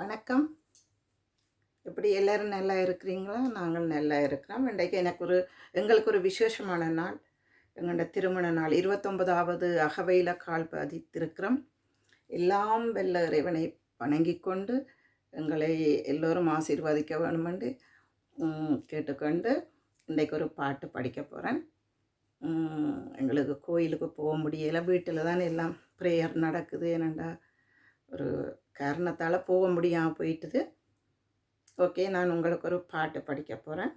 வணக்கம். எப்படி எல்லோரும் நல்லா இருக்கிறீங்களா? நாங்கள் நல்லா இருக்கிறோம். இன்றைக்கு எனக்கு ஒரு எங்களுக்கு ஒரு விசேஷமான நாள். எங்களோட திருமண நாள். இருபத்தொன்பதாவது அகவையில் கால் பதித்திருக்கிறோம். எல்லாம் வெல்ல இறைவனை வணங்கிக் கொண்டு எங்களை எல்லோரும் ஆசீர்வதிக்க வேணுமென்று கேட்டுக்கொண்டு இன்றைக்கு ஒரு பாட்டு படிக்க போகிறேன் எங்களுக்கு கோயிலுக்கு போக முடியலை. வீட்டில் தான் எல்லாம் ப்ரேயர் நடக்குது. என்னென்னா ஒரு காரணத்தால் போக முடியாமல் போயிட்டுது. ஓகே நான் உங்களுக்கு ஒரு பாட்டு படிக்க போகிறேன்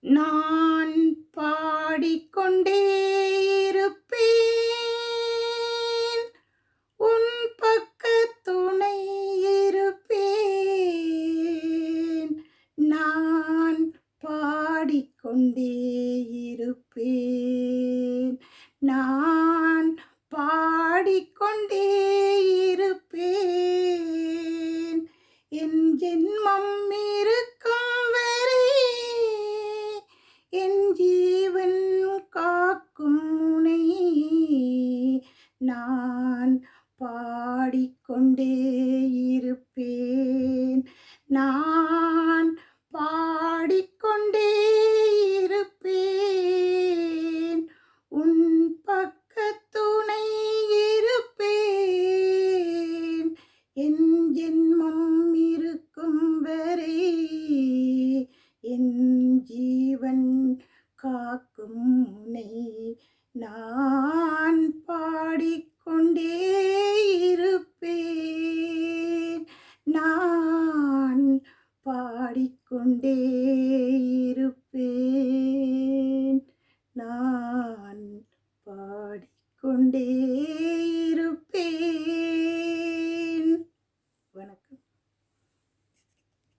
நான் பாடிக்கொண்டே இருப்பேன். உன் பக்க துணை இருப்பேன். நான் பாடிக்கொண்டே இருப்பேன். நான் பா பாடிக்கொண்டே இருப்பேன். என் ஜென்மம் இருக்கும் வரை என் ஜீவன் காக்கும் முனை நான் பாடிக்கொண்டே இருப்பேன். நான் பாடிக்கொண்டே நான் பாடிக்கொண்டே இருப்பேன். நான் பாடிக்கொண்டே இருப்பேன். நான் பாடிக்கொண்டே